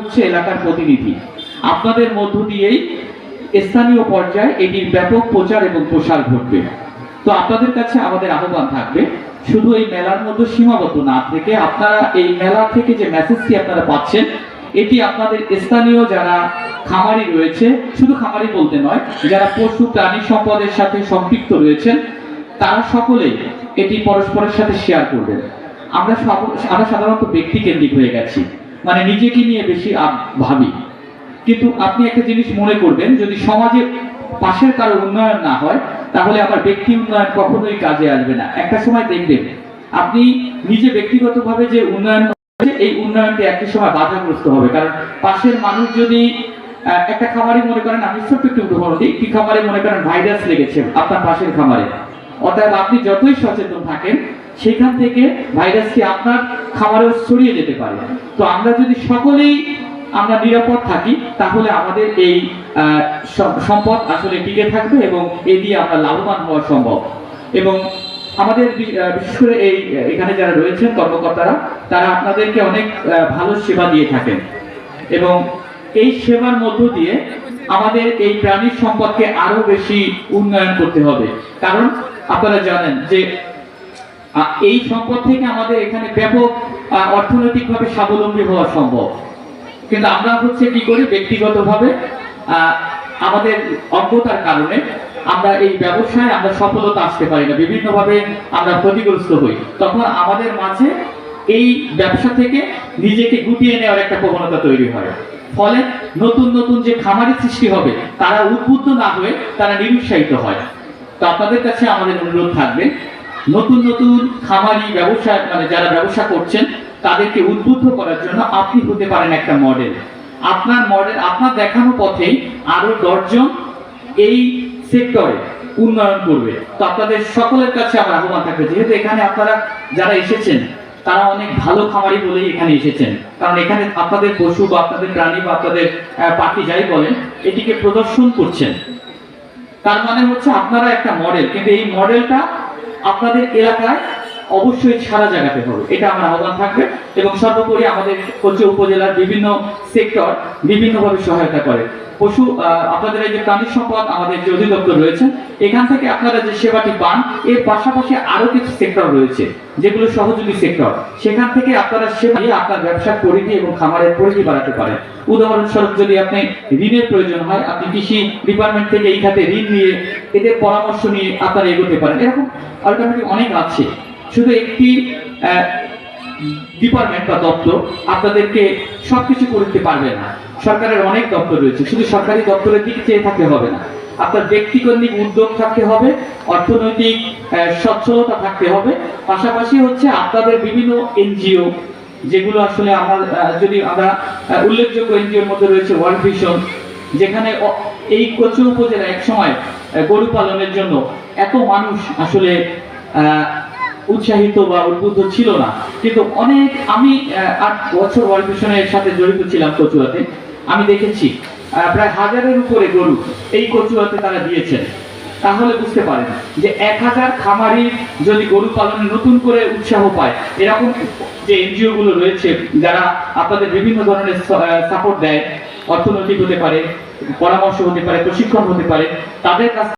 হচ্ছে এলাকার প্রতিনিধি। আপনাদের মধ্য দিয়েই স্থানীয় পর্যায়ে এটির ব্যাপক প্রচার এবং প্রসার ঘটবে। তো আপনাদের কাছে আমাদের আহ্বান থাকবে, শুধু এই মেলার মধ্যে সীমাবদ্ধ না থেকে আপনারা এই মেলা থেকে যে মেসেজটি আপনারা পাচ্ছেন, এটি আপনাদের স্থানীয় যারা খামারি রয়েছে, শুধু খামারি বলতে নয়, যারা পশু, প্রাণী সম্পদের সাথে সম্পৃক্ত রয়েছেন, তারা সকলেই এটি পরস্পরের সাথে শেয়ার করবেন। আমরা আমরা সাধারণত ব্যক্তি কেন্দ্রিক হয়ে গেছি। মানে নিজেকে নিয়ে বেশি ভাবি। কিন্তু আপনি একটা জিনিস মনে করবেন, যদি সমাজে পাশের কারও উন্নয়ন না হয়, তাহলে আমার ব্যক্তি উন্নয়ন কখনোই কাজে আসবে না। একটা সময় দেখবেন, আপনি নিজে ব্যক্তিগতভাবে যে উন্নয়ন এই উন্নয়নটি একটি সময় বাধাগ্রস্ত হবে। কারণ পাশের মানুষ যদি একটা খামারে মনে করেন, আমি ছোট্ট একটু উদাহরণ দিই একটি খামারে মনে করেন ভাইরাস লেগেছে আপনার পাশের খামারে? অতএব আপনি যতই সচেতন থাকেন সেখান থেকে ভাইরাসটি আপনার খামারেও ছড়িয়ে যেতে পারে। তো আমরা যদি সকলেই আমরা নিরাপদ থাকি, তাহলে আমাদের এই সম্পদ আসলে টিকে থাকবে এবং এ দিয়ে আমরা লাভবান হওয়া সম্ভব। এবং আমাদের বিশেষ করে এই, এখানে যারা রয়েছেন কর্মকর্তারা, তারা আপনাদেরকে অনেক ভালো সেবা দিয়ে থাকেন। এবং এই সেবার মধ্য দিয়ে আমাদের এই প্রাণীর সম্পদকে আরও বেশি উন্নয়ন করতে হবে। কারণ আপনারা জানেন যে এই সম্পদ থেকে আমাদের এখানে ব্যাপক আহ, অর্থনৈতিকভাবে স্বাবলম্বী হওয়া সম্ভব। কিন্তু আমরা হচ্ছে কি করি? ব্যক্তিগতভাবে আমাদের অজ্ঞতার কারণে আমরা এই ব্যবসায় আমরা সফলতা আসতে পারি না। বিভিন্নভাবে আমরা ক্ষতিগ্রস্ত হই। তখন আমাদের মাঝে এই ব্যবসা থেকে নিজেকে গুটিয়ে নেওয়ার একটা প্রবণতা তৈরি হয়। ফলে নতুন নতুন যে খামারি সৃষ্টি হবে তারা উদ্বুদ্ধ না হয়ে তারা নিরুৎসাহিত হয়। তো আপনাদের কাছে আমাদের অনুরোধ থাকবে নতুন নতুন খামারি ব্যবসা মানে যারা ব্যবসা করছেন, তাদেরকে উদ্বুদ্ধ করার জন্য আপনি হতে পারেন একটা মডেল আপনার মডেল আপনার দেখানো পথেই আরও দশজন এই সেক্টরে উন্নয়ন করবে। তো আপনাদের সকলের কাছে আমার আহ্বান থাকবে, যেহেতু এখানে আপনারা যারা এসেছেন, তারা অনেক ভালো খামারি বলেই এখানে এসেছেন। কারণ এখানে আপনাদের পশু বা আপনাদের প্রাণী বা আপনাদের পাখি যাই বলেন এটিকে প্রদর্শন করছেন। তার মানে হচ্ছে আপনারা একটা মডেল কিন্তু এই মডেলটা আপনাদের এলাকায় অবশ্যই সারা জায়গাতে হবে। এটা আমার আহ্বান থাকবে এবং সর্বোপরি আমাদের কোচি উপজেলার বিভিন্ন সেক্টর বিভিন্নভাবে সহায়তা করে। পশু আপনাদের এই যে প্রাণী সম্পদ আমাদের যে অধিদপ্তর রয়েছে, এখান থেকে আপনারা যে সেবাটি পান, এর পাশাপাশি আরও কিছু সেক্টর রয়েছে, যেগুলো সহযোগী সেক্টর। সেখান থেকে আপনারা সেবা আপনার ব্যবসার পরিধি এবং খামারের পরিধি বাড়াতে পারেন। উদাহরণস্বরূপ, যদি আপনি ঋণের প্রয়োজন হয়, আপনি কৃষি ডিপার্টমেন্ট থেকে এই খাতে ঋণ নিয়ে এদের পরামর্শ নিয়ে আপনারা এগোতে পারেন। এরকম অল্টারনেটিভ অনেক আছে। শুধু একটি ডিপার্টমেন্ট বা দপ্তর আপনাদেরকে সবকিছু করতে পারবে না। সরকারের অনেক দপ্তর রয়েছে, শুধু সরকারি দপ্তরের দিকে চেয়ে থাকতে হবে না। আপনার ব্যক্তিকেন্দ্রিক উদ্যোগ থাকতে হবে, অর্থনৈতিক সচ্ছলতা থাকতে হবে। পাশাপাশি হচ্ছে আপনাদের বিভিন্ন এনজিও, যেগুলো আসলে আমার যদি আমরা উল্লেখযোগ্য এনজিওর মধ্যে রয়েছে ওয়ার্ল্ড ভিশন, যেখানে এই কচু উপজেলা এক সময় গরু পালনের জন্য এত মানুষ আসলে উৎসাহিত বা উদ্বুদ্ধ ছিল না। কিন্তু অনেক আমি আট বছর ওয়ার্ল্ড ভিশনের সাথে জড়িত ছিলাম কচুয়াতে। আমি দেখেছি প্রায় হাজারের উপরে গরু এই কচুয়াতে তারা দিয়েছেন। তাহলে বুঝতে পারেন যে এক হাজার খামারি যদি গরু পালনে নতুন করে উৎসাহ পায়, এরকম যে এনজিও গুলো রয়েছে, যারা আপনাদের বিভিন্ন ধরনের সাপোর্ট দেয়, অর্থনৈতিক হতে পারে, পরামর্শ হতে পারে, প্রশিক্ষণ হতে পারে, তাদের কাছ